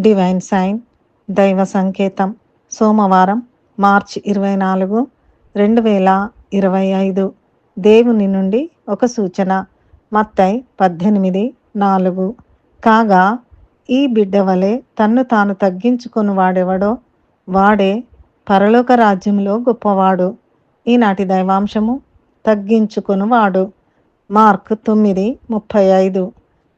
Divine sign దైవ సంకేతం. సోమవారం మార్చ్ ఇరవై నాలుగు రెండు వేల ఇరవై ఐదు. దేవుని నుండి ఒక సూచన. మత్తై పద్దెనిమిది నాలుగు. కాగా ఈ బిడ్డ వలె తన్ను తాను తగ్గించుకుని వాడెవడో? వాడే పరలోక రాజ్యంలో గొప్పవాడు. ఈనాటి దైవాంశము తగ్గించుకొనువాడు మార్క్ తొమ్మిది ముప్పై ఐదు.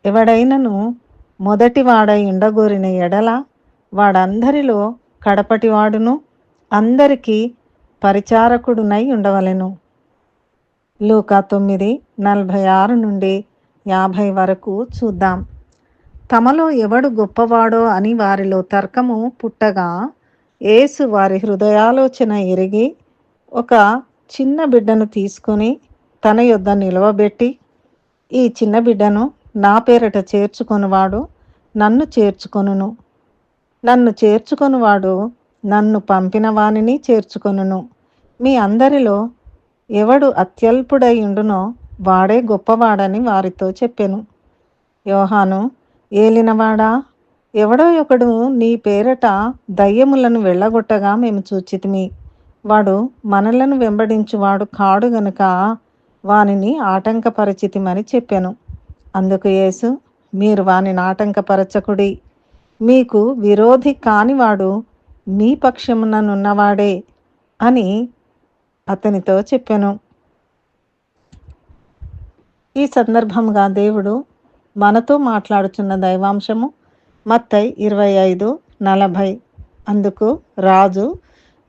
ఎవడైనను మొదటివాడై ఉండగోరిన ఎడల వాడందరిలో కడపటివాడును అందరికీ పరిచారకుడునై ఉండవలెను. లూకా తొమ్మిది నలభై ఆరు నుండి యాభై వరకు చూద్దాం. తమలో ఎవడు గొప్పవాడో అని వారిలో తర్కము పుట్టగా ఏసు వారి హృదయాలోచన ఎరిగి ఒక చిన్న బిడ్డను తీసుకొని తన యొద్ద నిలవబెట్టి ఈ చిన్న బిడ్డను నా పేరట చేర్చుకొనివాడు నన్ను చేర్చుకొనును. నన్ను చేర్చుకొనివాడు నన్ను పంపిన వానిని చేర్చుకొనును. మీ అందరిలో ఎవడు అత్యల్పుడై ఉండునో వాడే గొప్పవాడని వారితో చెప్పెను. యోహాను ఏలినవాడా? ఎవడో ఒకడు నీ పేరట దయ్యములను వెళ్ళగొట్టగా మేము చూచితిమి. వాడు మనలను వెంబడించువాడు కాడు గనుక వానిని ఆటంకపరిచితిమని చెప్పాను. అందుకు యేసు మీరు వాని నాటంకపరచకుడి. మీకు విరోధి కానివాడు మీ పక్షముననున్నవాడే అని అతనితో చెప్పాను. ఈ సందర్భంగా దేవుడు మనతో మాట్లాడుచున్న దైవాంశము మత్తై ఇరవై ఐదు నలభై. అందుకు రాజు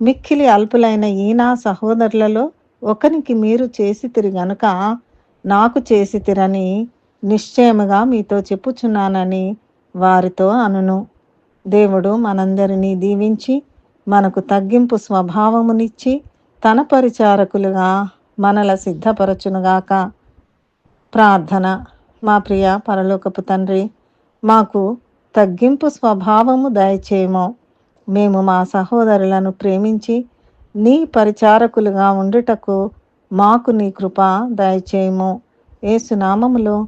మిక్కిలి అల్పులైన ఈనా సహోదరులలో ఒకనికి మీరు చేసితిరి గనుక నాకు చేసితిరని నిశ్చయముగా మీతో చెప్పుచున్నానని వారితో అనును. దేవుడు మనందరినీ దీవించి మనకు తగ్గింపు స్వభావమునిచ్చి తన పరిచారకులుగా మనల సిద్ధపరచునుగాక. ప్రార్థన. మా ప్రియ పరలోకపు తండ్రి మాకు తగ్గింపు స్వభావము దయచేయమో. మేము మా సహోదరులను ప్రేమించి నీ పరిచారకులుగా ఉండుటకు మాకు నీ కృప దయచేయము. ఏసునామములో